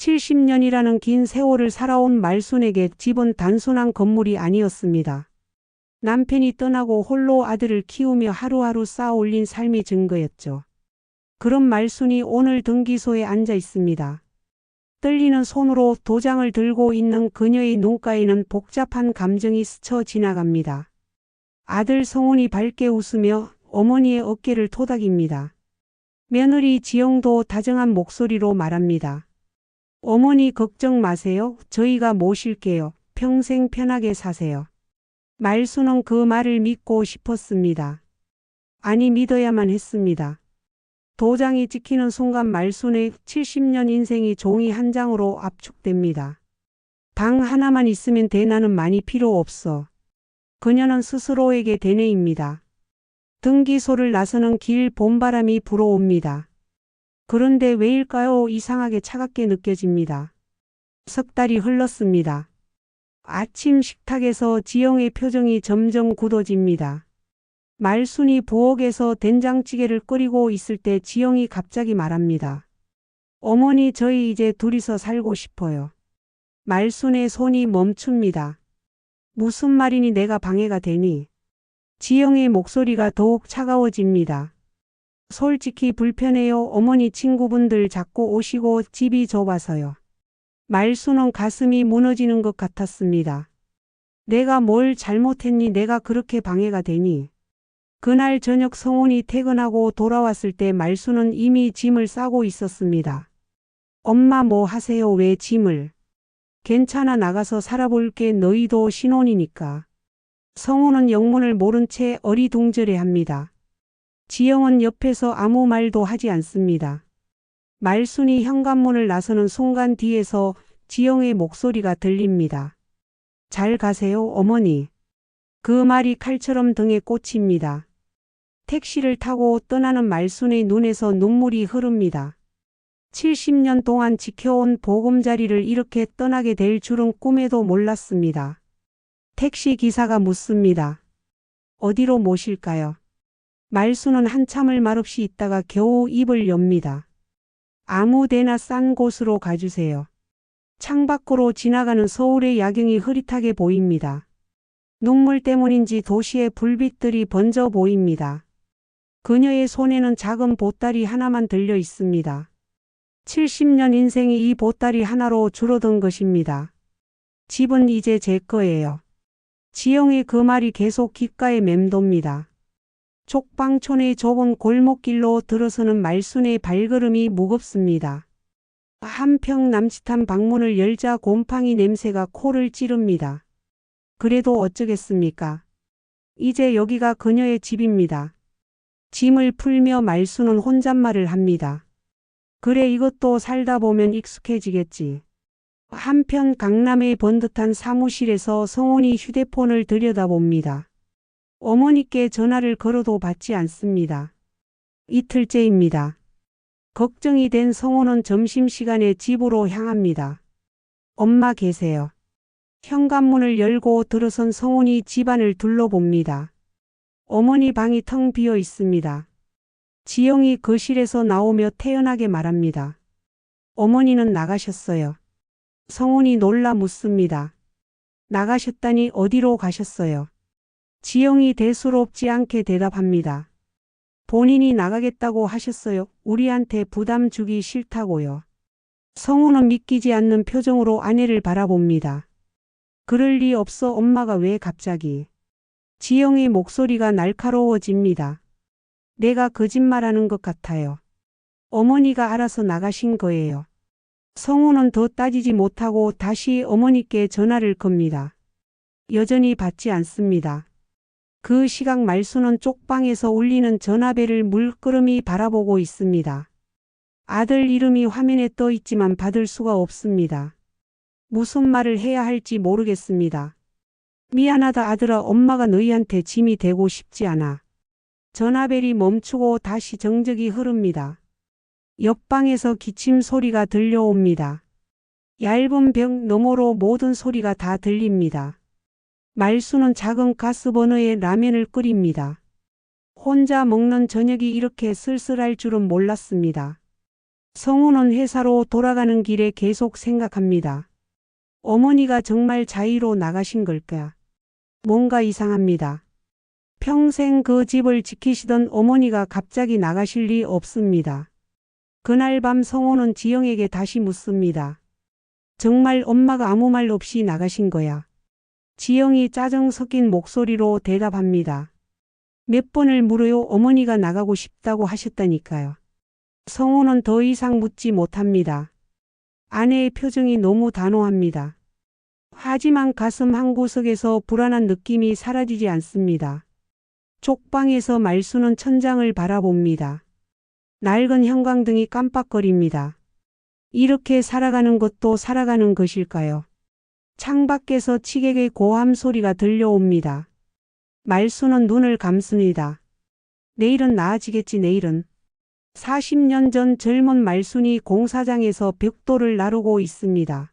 70년이라는 긴 세월을 살아온 말순에게 집은 단순한 건물이 아니었습니다. 남편이 떠나고 홀로 아들을 키우며 하루하루 쌓아 올린 삶의 증거였죠. 그런 말순이 오늘 등기소에 앉아 있습니다. 떨리는 손으로 도장을 들고 있는 그녀의 눈가에는 복잡한 감정이 스쳐 지나갑니다. 아들 성훈이 밝게 웃으며 어머니의 어깨를 토닥입니다. 며느리 지영도 다정한 목소리로 말합니다. 어머니 걱정 마세요. 저희가 모실게요. 평생 편하게 사세요. 말수는 그 말을 믿고 싶었습니다. 아니 믿어야만 했습니다. 도장이 찍히는 순간 말순의 70년 인생이 종이 한 장으로 압축됩니다. 방 하나만 있으면 돼 나는 많이 필요 없어. 그녀는 스스로에게 대뇌입니다. 등기소를 나서는 길 봄바람이 불어옵니다. 그런데 왜일까요? 이상하게 차갑게 느껴집니다. 석 달이 흘렀습니다. 아침 식탁에서 지영의 표정이 점점 굳어집니다. 말순이 부엌에서 된장찌개를 끓이고 있을 때 지영이 갑자기 말합니다. 어머니 저희 이제 둘이서 살고 싶어요. 말순의 손이 멈춥니다. 무슨 말이니 내가 방해가 되니? 지영의 목소리가 더욱 차가워집니다. 솔직히 불편해요. 어머니 친구분들 자꾸 오시고 집이 좁아서요. 말수는 가슴이 무너지는 것 같았습니다. 내가 뭘 잘못했니? 내가 그렇게 방해가 되니? 그날 저녁 성훈이 퇴근하고 돌아왔을 때 말수는 이미 짐을 싸고 있었습니다. 엄마 뭐 하세요? 왜 짐을? 괜찮아 나가서 살아볼게 너희도 신혼이니까. 성훈은 영문을 모른 채 어리둥절해 합니다. 지영은 옆에서 아무 말도 하지 않습니다. 말순이 현관문을 나서는 순간 뒤에서 지영의 목소리가 들립니다. 잘 가세요, 어머니. 그 말이 칼처럼 등에 꽂힙니다. 택시를 타고 떠나는 말순의 눈에서 눈물이 흐릅니다. 70년 동안 지켜온 보금자리를 이렇게 떠나게 될 줄은 꿈에도 몰랐습니다. 택시 기사가 묻습니다. 어디로 모실까요? 말수는 한참을 말없이 있다가 겨우 입을 엽니다. 아무 데나 싼 곳으로 가주세요. 창밖으로 지나가는 서울의 야경이 흐릿하게 보입니다. 눈물 때문인지 도시의 불빛들이 번져 보입니다. 그녀의 손에는 작은 보따리 하나만 들려 있습니다. 70년 인생이 이 보따리 하나로 줄어든 것입니다. 집은 이제 제 거예요. 지영의 그 말이 계속 귓가에 맴돕니다. 족방촌의 좁은 골목길로 들어서는 말순의 발걸음이 무겁습니다. 한평 남짓한 방문을 열자 곰팡이 냄새가 코를 찌릅니다. 그래도 어쩌겠습니까? 이제 여기가 그녀의 집입니다. 짐을 풀며 말수는 혼잣말을 합니다. 그래 이것도 살다 보면 익숙해지겠지. 한편 강남의 번듯한 사무실에서 성훈이 휴대폰을 들여다봅니다. 어머니께 전화를 걸어도 받지 않습니다. 이틀째입니다. 걱정이 된 성훈은 점심시간에 집으로 향합니다. 엄마 계세요. 현관문을 열고 들어선 성훈이 집안을 둘러봅니다. 어머니 방이 텅 비어 있습니다. 지영이 거실에서 나오며 태연하게 말합니다. 어머니는 나가셨어요. 성훈이 놀라 묻습니다. 나가셨다니 어디로 가셨어요? 지영이 대수롭지 않게 대답합니다. 본인이 나가겠다고 하셨어요. 우리한테 부담 주기 싫다고요. 성우는 믿기지 않는 표정으로 아내를 바라봅니다. 그럴 리 없어 엄마가 왜 갑자기. 지영의 목소리가 날카로워집니다. 내가 거짓말하는 것 같아요. 어머니가 알아서 나가신 거예요. 성우는 더 따지지 못하고 다시 어머니께 전화를 겁니다. 여전히 받지 않습니다. 그 시각 말수는 쪽방에서 울리는 전화벨을 물끄러미 바라보고 있습니다. 아들 이름이 화면에 떠 있지만 받을 수가 없습니다. 무슨 말을 해야 할지 모르겠습니다. 미안하다 아들아 엄마가 너희한테 짐이 되고 싶지 않아. 전화벨이 멈추고 다시 정적이 흐릅니다. 옆방에서 기침 소리가 들려옵니다. 얇은 벽 너머로 모든 소리가 다 들립니다. 말수는 작은 가스버너에 라면을 끓입니다. 혼자 먹는 저녁이 이렇게 쓸쓸할 줄은 몰랐습니다. 성우는 회사로 돌아가는 길에 계속 생각합니다. 어머니가 정말 자의로 나가신 걸까? 뭔가 이상합니다. 평생 그 집을 지키시던 어머니가 갑자기 나가실 리 없습니다. 그날 밤 성호는 지영에게 다시 묻습니다. 정말 엄마가 아무 말 없이 나가신 거야. 지영이 짜증 섞인 목소리로 대답합니다. 몇 번을 물어요 어머니가 나가고 싶다고 하셨다니까요. 성호는 더 이상 묻지 못합니다. 아내의 표정이 너무 단호합니다. 하지만 가슴 한 구석에서 불안한 느낌이 사라지지 않습니다. 쪽방에서 말수는 천장을 바라봅니다. 낡은 형광등이 깜빡거립니다. 이렇게 살아가는 것도 살아가는 것일까요? 창밖에서 치객의 고함 소리가 들려옵니다. 말수는 눈을 감습니다. 내일은 나아지겠지 내일은. 40년 전 젊은 말순이 공사장에서 벽돌을 나르고 있습니다.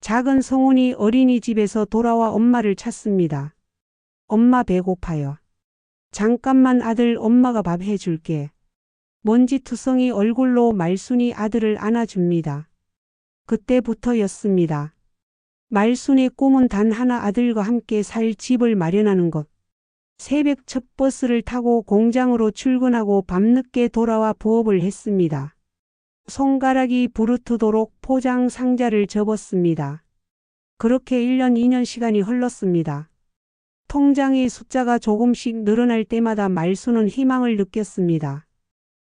작은 성훈이 어린이집에서 돌아와 엄마를 찾습니다. 엄마 배고파요. 잠깐만 아들 엄마가 밥 해줄게. 먼지투성이 얼굴로 말순이 아들을 안아줍니다. 그때부터였습니다. 말순의 꿈은 단 하나 아들과 함께 살 집을 마련하는 것. 새벽 첫 버스를 타고 공장으로 출근하고 밤늦게 돌아와 부업을 했습니다. 손가락이 부르트도록 포장 상자를 접었습니다. 그렇게 1년 2년 시간이 흘렀습니다. 통장의 숫자가 조금씩 늘어날 때마다 말수는 희망을 느꼈습니다.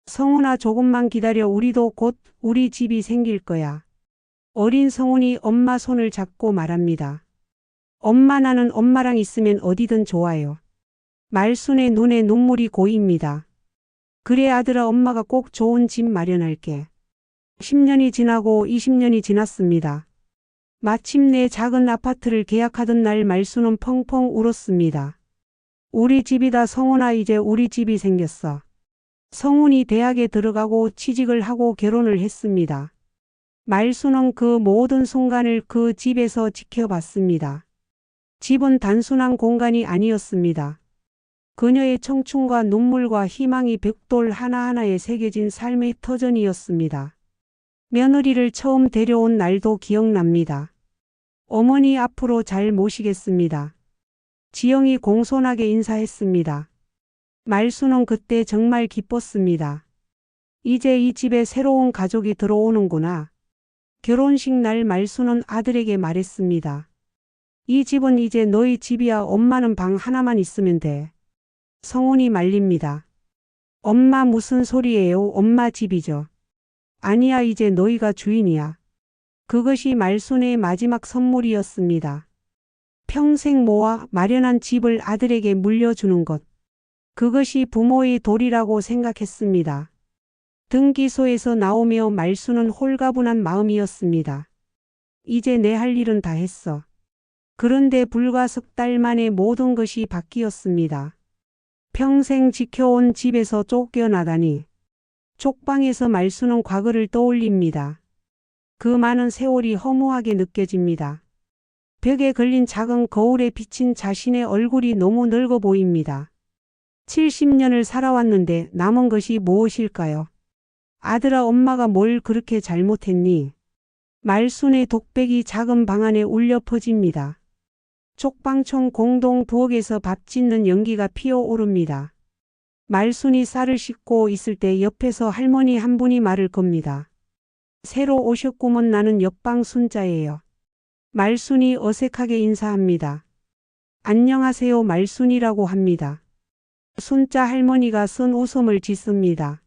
성훈아 조금만 기다려 우리도 곧 우리 집이 생길 거야. 어린 성훈이 엄마 손을 잡고 말합니다. 엄마 나는 엄마랑 있으면 어디든 좋아요. 말순의 눈에 눈물이 고입니다. 그래 아들아 엄마가 꼭 좋은 집 마련할게. 10년이 지나고 20년이 지났습니다. 마침내 작은 아파트를 계약하던 날 말수는 펑펑 울었습니다. 우리 집이다 성훈아 이제 우리 집이 생겼어. 성훈이 대학에 들어가고 취직을 하고 결혼을 했습니다. 말수는 그 모든 순간을 그 집에서 지켜봤습니다. 집은 단순한 공간이 아니었습니다. 그녀의 청춘과 눈물과 희망이 벽돌 하나하나에 새겨진 삶의 터전이었습니다. 며느리를 처음 데려온 날도 기억납니다. 어머니 앞으로 잘 모시겠습니다. 지영이 공손하게 인사했습니다. 말수는 그때 정말 기뻤습니다. 이제 이 집에 새로운 가족이 들어오는구나. 결혼식 날 말수는 아들에게 말했습니다. 이 집은 이제 너희 집이야 엄마는 방 하나만 있으면 돼. 성훈이 말립니다. 엄마 무슨 소리예요? 엄마 집이죠. 아니야 이제 너희가 주인이야. 그것이 말순의 마지막 선물이었습니다. 평생 모아 마련한 집을 아들에게 물려주는 것. 그것이 부모의 도리라고 생각했습니다. 등기소에서 나오며 말수는 홀가분한 마음이었습니다. 이제 내 할 일은 다 했어. 그런데 불과 석 달 만에 모든 것이 바뀌었습니다. 평생 지켜온 집에서 쫓겨나다니. 쪽방에서 말수는 과거를 떠올립니다. 그 많은 세월이 허무하게 느껴집니다. 벽에 걸린 작은 거울에 비친 자신의 얼굴이 너무 늙어 보입니다. 70년을 살아왔는데 남은 것이 무엇일까요? 아들아 엄마가 뭘 그렇게 잘못했니? 말순의 독백이 작은 방 안에 울려 퍼집니다. 쪽방촌 공동 부엌에서 밥 짓는 연기가 피어오릅니다. 말순이 쌀을 씻고 있을 때 옆에서 할머니 한 분이 말을 겁니다. 새로 오셨구먼 나는 옆방 순자예요. 말순이 어색하게 인사합니다. 안녕하세요 말순이라고 합니다. 순자 할머니가 쓴 웃음을 짓습니다.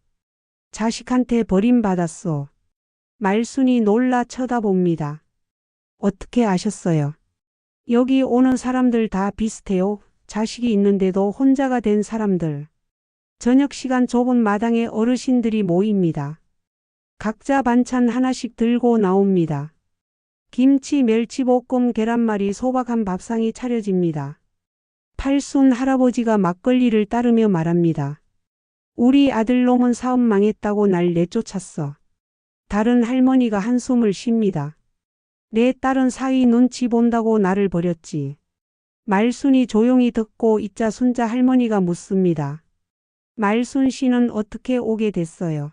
자식한테 버림받았소. 말순이 놀라 쳐다봅니다. 어떻게 아셨어요? 여기 오는 사람들 다 비슷해요. 자식이 있는데도 혼자가 된 사람들. 저녁 시간 좁은 마당에 어르신들이 모입니다. 각자 반찬 하나씩 들고 나옵니다. 김치, 멸치볶음, 계란말이, 소박한 밥상이 차려집니다. 팔순 할아버지가 막걸리를 따르며 말합니다. 우리 아들 놈은 사업 망했다고 날 내쫓았어. 다른 할머니가 한숨을 쉽니다. 내 딸은 사위 눈치 본다고 나를 버렸지. 말순이 조용히 듣고 있자 순자 할머니가 묻습니다. 말순 씨는 어떻게 오게 됐어요?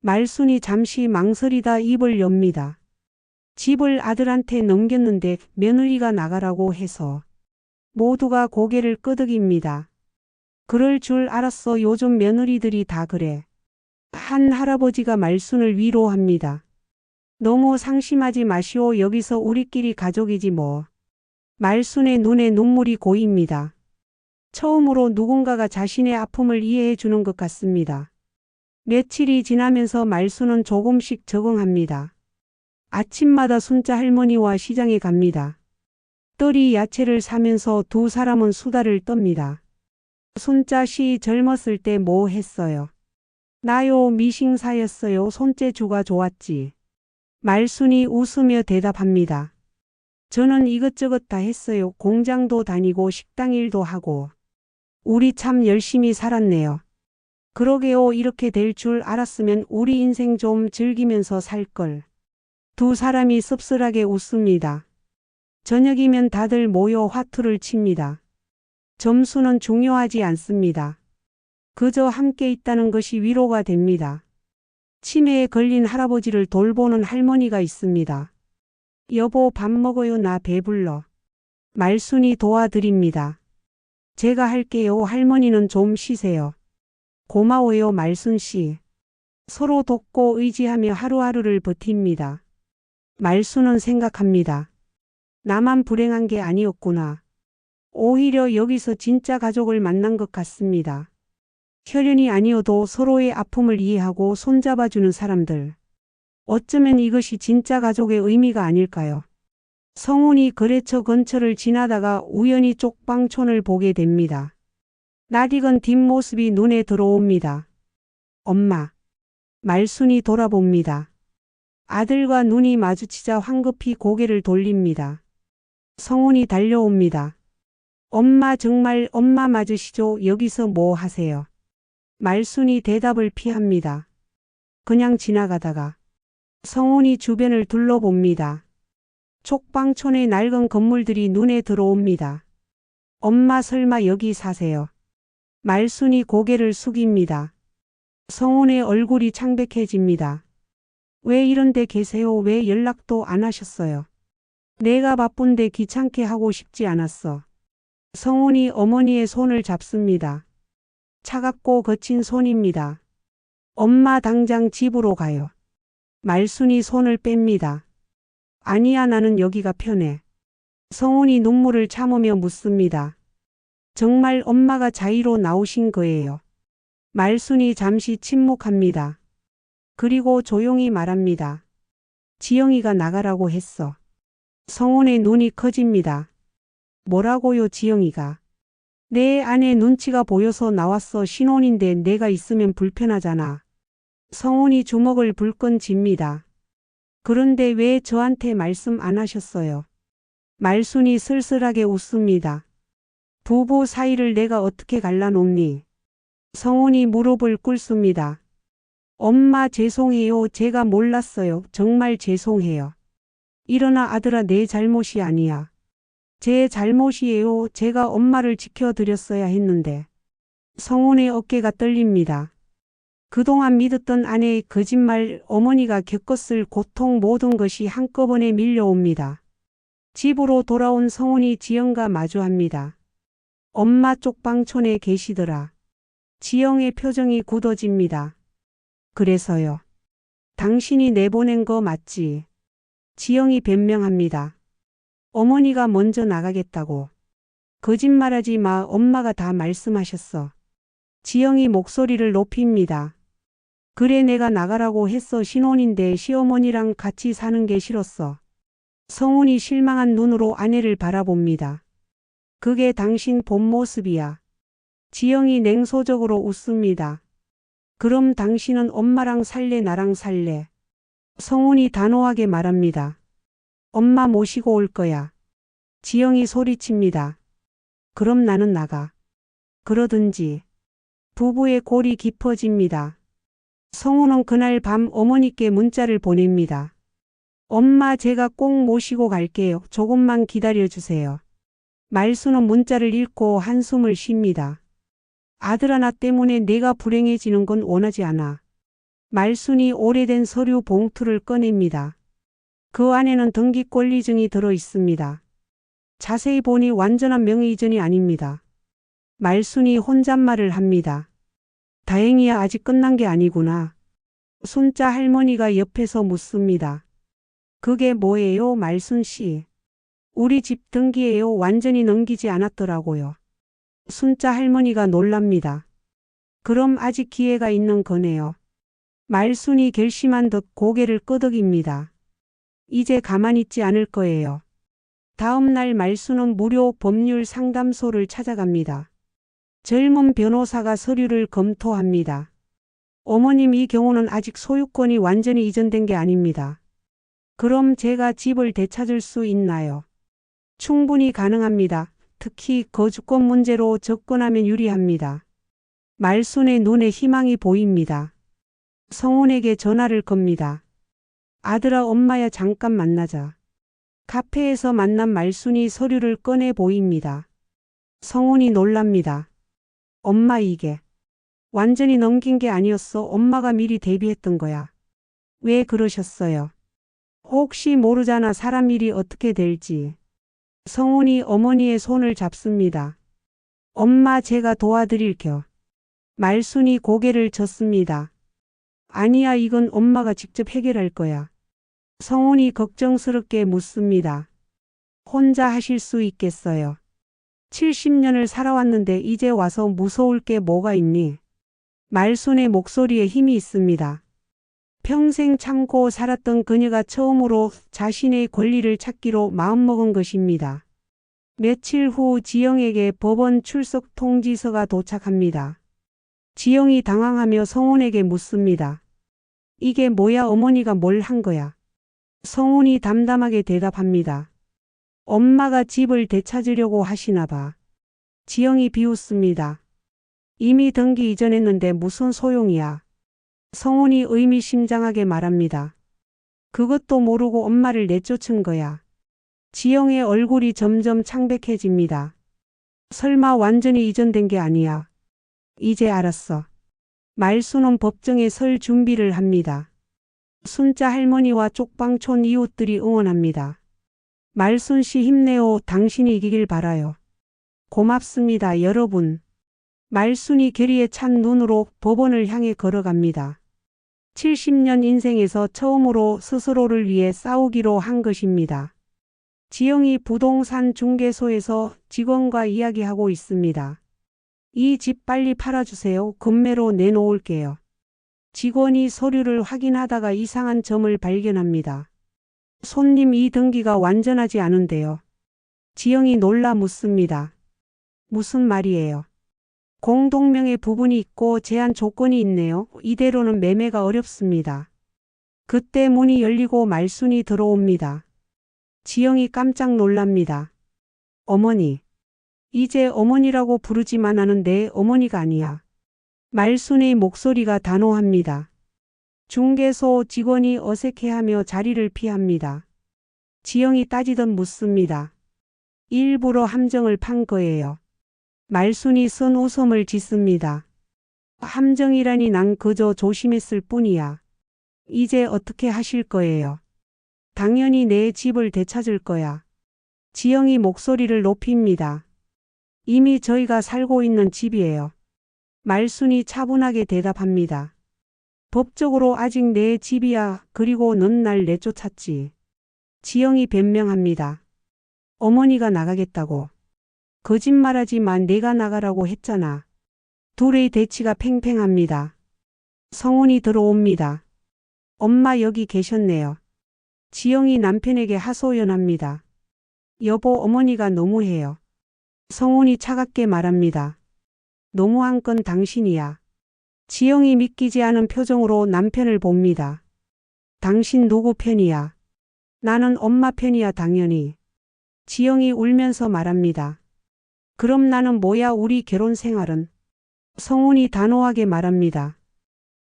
말순이 잠시 망설이다 입을 엽니다. 집을 아들한테 넘겼는데 며느리가 나가라고 해서 모두가 고개를 끄덕입니다. 그럴 줄 알았어 요즘 며느리들이 다 그래. 한 할아버지가 말순을 위로합니다. 너무 상심하지 마시오 여기서 우리끼리 가족이지 뭐. 말순의 눈에 눈물이 고입니다. 처음으로 누군가가 자신의 아픔을 이해해 주는 것 같습니다. 며칠이 지나면서 말순은 조금씩 적응합니다. 아침마다 순자 할머니와 시장에 갑니다. 떨이 야채를 사면서 두 사람은 수다를 떱니다. 순자 씨 젊었을 때 뭐 했어요? 나요 미싱사였어요. 손재주가 좋았지. 말순이 웃으며 대답합니다. 저는 이것저것 다 했어요. 공장도 다니고 식당 일도 하고. 우리 참 열심히 살았네요. 그러게요. 이렇게 될 줄 알았으면 우리 인생 좀 즐기면서 살 걸. 두 사람이 씁쓸하게 웃습니다. 저녁이면 다들 모여 화투를 칩니다. 점수는 중요하지 않습니다. 그저 함께 있다는 것이 위로가 됩니다. 치매에 걸린 할아버지를 돌보는 할머니가 있습니다. 여보 밥 먹어요 나 배불러. 말순이 도와드립니다. 제가 할게요 할머니는 좀 쉬세요. 고마워요 말순 씨. 서로 돕고 의지하며 하루하루를 버팁니다. 말순은 생각합니다. 나만 불행한 게 아니었구나. 오히려 여기서 진짜 가족을 만난 것 같습니다. 혈연이 아니어도 서로의 아픔을 이해하고 손잡아주는 사람들. 어쩌면 이것이 진짜 가족의 의미가 아닐까요? 성훈이 거래처 근처를 지나다가 우연히 쪽방촌을 보게 됩니다. 낯익은 뒷모습이 눈에 들어옵니다. 엄마. 말순이 돌아봅니다. 아들과 눈이 마주치자 황급히 고개를 돌립니다. 성훈이 달려옵니다. 엄마 정말 엄마 맞으시죠? 여기서 뭐 하세요? 말순이 대답을 피합니다. 그냥 지나가다가 성훈이 주변을 둘러봅니다. 촉방촌의 낡은 건물들이 눈에 들어옵니다. 엄마 설마 여기 사세요? 말순이 고개를 숙입니다. 성훈의 얼굴이 창백해집니다. 왜 이런데 계세요? 왜 연락도 안 하셨어요? 내가 바쁜데 귀찮게 하고 싶지 않았어. 성훈이 어머니의 손을 잡습니다. 차갑고 거친 손입니다. 엄마 당장 집으로 가요. 말순이 손을 뺍니다. 아니야 나는 여기가 편해. 성훈이 눈물을 참으며 묻습니다. 정말 엄마가 자의로 나오신 거예요. 말순이 잠시 침묵합니다. 그리고 조용히 말합니다. 지영이가 나가라고 했어. 성훈의 눈이 커집니다. 뭐라고요 지영이가. 내 안에 눈치가 보여서 나왔어 신혼인데 내가 있으면 불편하잖아. 성훈이 주먹을 불끈 쥡니다. 그런데 왜 저한테 말씀 안 하셨어요? 말순이 쓸쓸하게 웃습니다. 부부 사이를 내가 어떻게 갈라놓니? 성훈이 무릎을 꿇습니다. 엄마 죄송해요. 제가 몰랐어요. 정말 죄송해요. 일어나 아들아 내 잘못이 아니야. 제 잘못이에요. 제가 엄마를 지켜드렸어야 했는데. 성훈의 어깨가 떨립니다. 그동안 믿었던 아내의 거짓말, 어머니가 겪었을 고통 모든 것이 한꺼번에 밀려옵니다. 집으로 돌아온 성훈이 지영과 마주합니다. 엄마 쪽방촌에 계시더라. 지영의 표정이 굳어집니다. 그래서요. 당신이 내보낸 거 맞지? 지영이 변명합니다. 어머니가 먼저 나가겠다고. 거짓말하지 마 엄마가 다 말씀하셨어. 지영이 목소리를 높입니다. 그래 내가 나가라고 했어 신혼인데 시어머니랑 같이 사는 게 싫었어. 성훈이 실망한 눈으로 아내를 바라봅니다. 그게 당신 본 모습이야. 지영이 냉소적으로 웃습니다. 그럼 당신은 엄마랑 살래 나랑 살래. 성훈이 단호하게 말합니다. 엄마 모시고 올 거야. 지영이 소리칩니다. 그럼 나는 나가. 그러든지. 부부의 골이 깊어집니다. 성훈은 그날 밤 어머니께 문자를 보냅니다. 엄마 제가 꼭 모시고 갈게요. 조금만 기다려 주세요. 말수는 문자를 읽고 한숨을 쉽니다. 아들아 나 때문에 내가 불행해지는 건 원하지 않아. 말순이 오래된 서류 봉투를 꺼냅니다. 그 안에는 등기권리증이 들어 있습니다. 자세히 보니 완전한 명의 이전이 아닙니다. 말순이 혼잣말을 합니다. 다행이야 아직 끝난 게 아니구나. 순자 할머니가 옆에서 묻습니다. 그게 뭐예요, 말순 씨? 우리 집 등기예요. 완전히 넘기지 않았더라고요. 순자 할머니가 놀랍니다. 그럼 아직 기회가 있는 거네요. 말순이 결심한 듯 고개를 끄덕입니다. 이제 가만히 있지 않을 거예요. 다음 날 말순은 무료 법률 상담소를 찾아갑니다. 젊은 변호사가 서류를 검토합니다. 어머님 이 경우는 아직 소유권이 완전히 이전된 게 아닙니다. 그럼 제가 집을 되찾을 수 있나요? 충분히 가능합니다. 특히 거주권 문제로 접근하면 유리합니다. 말순의 눈에 희망이 보입니다. 성훈에게 전화를 겁니다. 아들아 엄마야 잠깐 만나자. 카페에서 만난 말순이 서류를 꺼내 보입니다. 성훈이 놀랍니다. 엄마 이게 완전히 넘긴 게 아니었어. 엄마가 미리 대비했던 거야. 왜 그러셨어요? 혹시 모르잖아 사람 일이 어떻게 될지. 성훈이 어머니의 손을 잡습니다. 엄마 제가 도와드릴게요. 말순이 고개를 젓습니다. 아니야 이건 엄마가 직접 해결할 거야. 성훈이 걱정스럽게 묻습니다. 혼자 하실 수 있겠어요? 70년을 살아왔는데 이제 와서 무서울 게 뭐가 있니? 말순의 목소리에 힘이 있습니다. 평생 참고 살았던 그녀가 처음으로 자신의 권리를 찾기로 마음먹은 것입니다. 며칠 후 지영에게 법원 출석 통지서가 도착합니다. 지영이 당황하며 성훈에게 묻습니다. 이게 뭐야 어머니가 뭘 한 거야? 성훈이 담담하게 대답합니다. 엄마가 집을 되찾으려고 하시나 봐. 지영이 비웃습니다. 이미 등기 이전했는데 무슨 소용이야. 성훈이 의미심장하게 말합니다. 그것도 모르고 엄마를 내쫓은 거야. 지영의 얼굴이 점점 창백해집니다. 설마 완전히 이전된 게 아니야. 이제 알았어. 말수는 법정에 설 준비를 합니다. 순자 할머니와 쪽방촌 이웃들이 응원합니다. 말순 씨 힘내요. 당신이 이기길 바라요. 고맙습니다, 여러분. 말순이 결의에 찬 눈으로 법원을 향해 걸어갑니다. 70년 인생에서 처음으로 스스로를 위해 싸우기로 한 것입니다. 지영이 부동산 중개소에서 직원과 이야기하고 있습니다. 이 집 빨리 팔아주세요. 금매로 내놓을게요. 직원이 서류를 확인하다가 이상한 점을 발견합니다. 손님 이 등기가 완전하지 않은데요. 지영이 놀라 묻습니다. 무슨 말이에요? 공동명의 부분이 있고 제한 조건이 있네요. 이대로는 매매가 어렵습니다. 그때 문이 열리고 말순이 들어옵니다. 지영이 깜짝 놀랍니다. 어머니. 이제 어머니라고 부르지만 하는 내 어머니가 아니야. 말순의 목소리가 단호합니다. 중개소 직원이 어색해하며 자리를 피합니다. 지영이 따지듯 묻습니다. 일부러 함정을 판 거예요. 말순이 쓴 웃음을 짓습니다. 함정이라니 난 그저 조심했을 뿐이야. 이제 어떻게 하실 거예요? 당연히 내 집을 되찾을 거야. 지영이 목소리를 높입니다. 이미 저희가 살고 있는 집이에요. 말순이 차분하게 대답합니다. 법적으로 아직 내 집이야. 그리고 넌 날 내쫓았지. 지영이 변명합니다. 어머니가 나가겠다고. 거짓말하지만 내가 나가라고 했잖아. 둘의 대치가 팽팽합니다. 성훈이 들어옵니다. 엄마 여기 계셨네요. 지영이 남편에게 하소연합니다. 여보 어머니가 너무해요. 성훈이 차갑게 말합니다. 너무한 건 당신이야. 지영이 믿기지 않은 표정으로 남편을 봅니다. 당신 누구 편이야? 나는 엄마 편이야 당연히. 지영이 울면서 말합니다. 그럼 나는 뭐야 우리 결혼 생활은? 성훈이 단호하게 말합니다.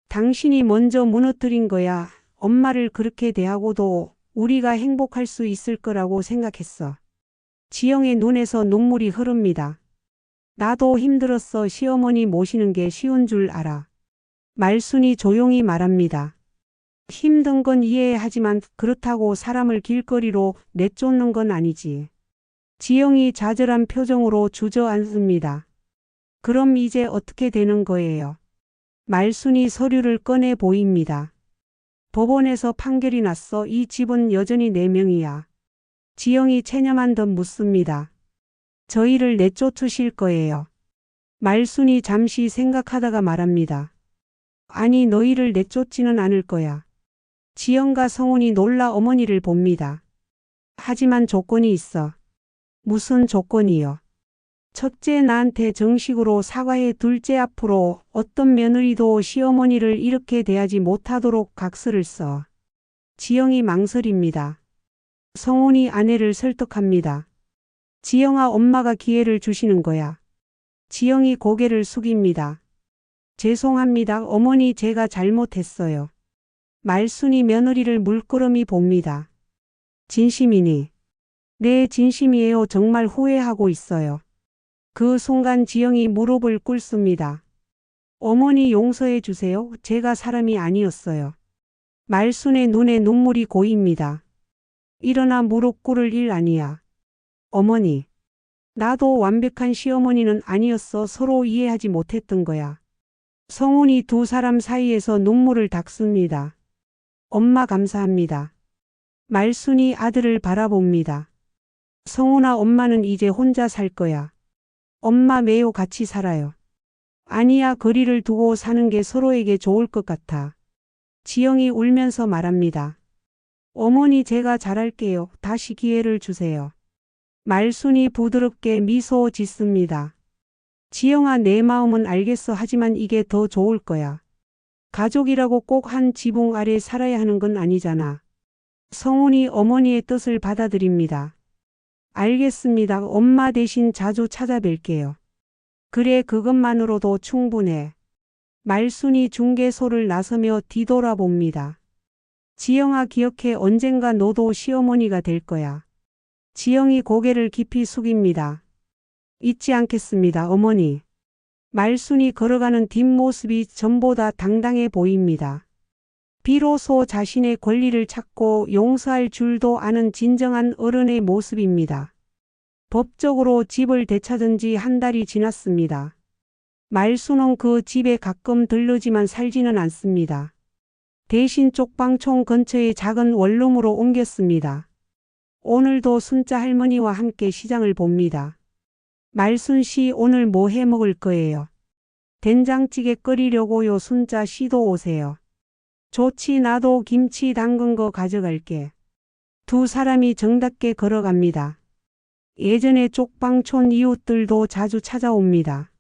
당신이 먼저 무너뜨린 거야. 엄마를 그렇게 대하고도 우리가 행복할 수 있을 거라고 생각했어. 지영의 눈에서 눈물이 흐릅니다. 나도 힘들었어. 시어머니 모시는 게 쉬운 줄 알아. 말순이 조용히 말합니다. 힘든 건 이해하지만 그렇다고 사람을 길거리로 내쫓는 건 아니지. 지영이 좌절한 표정으로 주저앉습니다. 그럼 이제 어떻게 되는 거예요? 말순이 서류를 꺼내 보입니다. 법원에서 판결이 났어. 이 집은 여전히 네 명이야. 지영이 체념한 듯 묻습니다. 저희를 내쫓으실 거예요. 말순이 잠시 생각하다가 말합니다. 아니 너희를 내쫓지는 않을 거야. 지영과 성훈이 놀라 어머니를 봅니다. 하지만 조건이 있어. 무슨 조건이요? 첫째 나한테 정식으로 사과해 둘째 앞으로 어떤 며느리도 시어머니를 이렇게 대하지 못하도록 각서를 써. 지영이 망설입니다. 성훈이 아내를 설득합니다. 지영아 엄마가 기회를 주시는 거야. 지영이 고개를 숙입니다. 죄송합니다. 어머니 제가 잘못했어요. 말순이 며느리를 물끄러미 봅니다. 진심이니? 네, 진심이에요. 정말 후회하고 있어요. 그 순간 지영이 무릎을 꿇습니다. 어머니 용서해 주세요. 제가 사람이 아니었어요. 말순의 눈에 눈물이 고입니다. 일어나 무릎 꿇을 일 아니야. 어머니. 나도 완벽한 시어머니는 아니었어. 서로 이해하지 못했던 거야. 성훈이 두 사람 사이에서 눈물을 닦습니다. 엄마 감사합니다. 말순이 아들을 바라봅니다. 성훈아 엄마는 이제 혼자 살 거야. 엄마 매우 같이 살아요. 아니야 거리를 두고 사는 게 서로에게 좋을 것 같아. 지영이 울면서 말합니다. 어머니 제가 잘할게요. 다시 기회를 주세요. 말순이 부드럽게 미소 짓습니다. 지영아 내 마음은 알겠어 하지만 이게 더 좋을 거야. 가족이라고 꼭 한 지붕 아래 살아야 하는 건 아니잖아. 성훈이 어머니의 뜻을 받아들입니다. 알겠습니다. 엄마 대신 자주 찾아뵐게요. 그래 그것만으로도 충분해. 말순이 중개소를 나서며 뒤돌아봅니다. 지영아 기억해 언젠가 너도 시어머니가 될 거야. 지영이 고개를 깊이 숙입니다. 잊지 않겠습니다, 어머니. 말순이 걸어가는 뒷모습이 전보다 당당해 보입니다. 비로소 자신의 권리를 찾고 용서할 줄도 아는 진정한 어른의 모습입니다. 법적으로 집을 되찾은 지 한 달이 지났습니다. 말순은 그 집에 가끔 들르지만 살지는 않습니다. 대신 쪽방촌 근처의 작은 원룸으로 옮겼습니다. 오늘도 순자 할머니와 함께 시장을 봅니다. 말순 씨 오늘 뭐 해 먹을 거예요? 된장찌개 끓이려고요. 순자 씨도 오세요. 좋지 나도 김치 담근 거 가져갈게. 두 사람이 정답게 걸어갑니다. 예전에 쪽방촌 이웃들도 자주 찾아옵니다.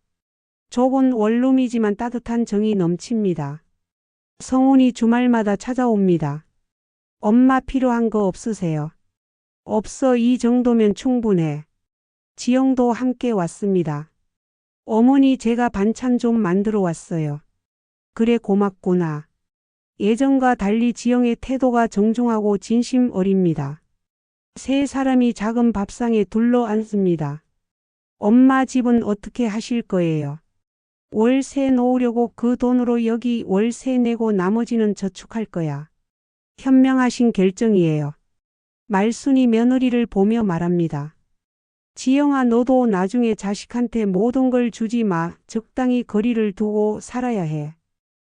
좁은 원룸이지만 따뜻한 정이 넘칩니다. 성훈이 주말마다 찾아옵니다. 엄마 필요한 거 없으세요? 없어 이 정도면 충분해. 지영도 함께 왔습니다. 어머니 제가 반찬 좀 만들어 왔어요. 그래 고맙구나. 예전과 달리 지영의 태도가 정중하고 진심 어립니다. 세 사람이 작은 밥상에 둘러 앉습니다. 엄마 집은 어떻게 하실 거예요? 월세 놓으려고 그 돈으로 여기 월세 내고 나머지는 저축할 거야. 현명하신 결정이에요. 말순이 며느리를 보며 말합니다. 지영아 너도 나중에 자식한테 모든 걸 주지 마. 적당히 거리를 두고 살아야 해.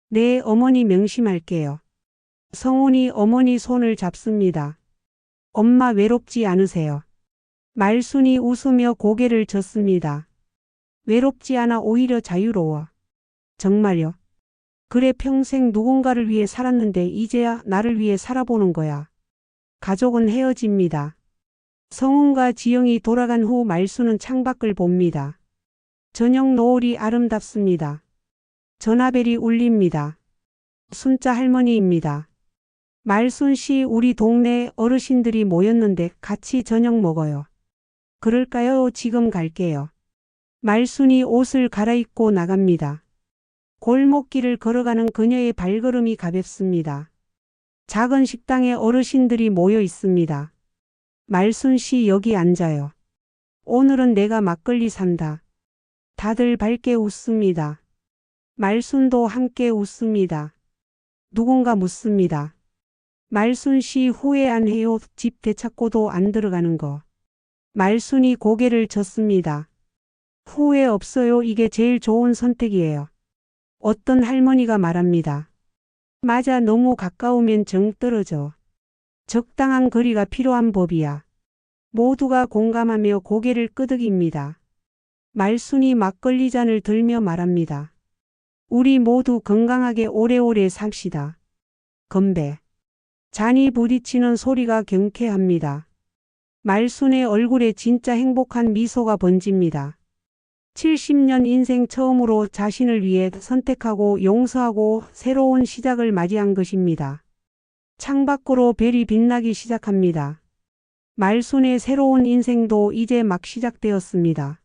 네 어머니 명심할게요. 성훈이 어머니 손을 잡습니다. 엄마 외롭지 않으세요? 말순이 웃으며 고개를 젓습니다. 외롭지 않아 오히려 자유로워. 정말요? 그래 평생 누군가를 위해 살았는데 이제야 나를 위해 살아보는 거야. 가족은 헤어집니다. 성훈과 지영이 돌아간 후 말수는 창밖을 봅니다. 저녁 노을이 아름답습니다. 전화벨이 울립니다. 순자 할머니입니다. 말순 씨 우리 동네 어르신들이 모였는데 같이 저녁 먹어요. 그럴까요? 지금 갈게요. 말순이 옷을 갈아입고 나갑니다. 골목길을 걸어가는 그녀의 발걸음이 가볍습니다. 작은 식당에 어르신들이 모여 있습니다. 말순 씨 여기 앉아요. 오늘은 내가 막걸리 산다. 다들 밝게 웃습니다. 말순도 함께 웃습니다. 누군가 묻습니다. 말순 씨 후회 안 해요? 집 되찾고도 안 들어가는 거. 말순이 고개를 젓습니다. 후회 없어요. 이게 제일 좋은 선택이에요. 어떤 할머니가 말합니다. 맞아, 너무 가까우면 정 떨어져. 적당한 거리가 필요한 법이야. 모두가 공감하며 고개를 끄덕입니다. 말순이 막걸리 잔을 들며 말합니다. 우리 모두 건강하게 오래오래 삽시다. 건배. 잔이 부딪히는 소리가 경쾌합니다. 말순의 얼굴에 진짜 행복한 미소가 번집니다. 70년 인생 처음으로 자신을 위해 선택하고 용서하고 새로운 시작을 맞이한 것입니다. 창밖으로 별이 빛나기 시작합니다. 말순의 새로운 인생도 이제 막 시작되었습니다.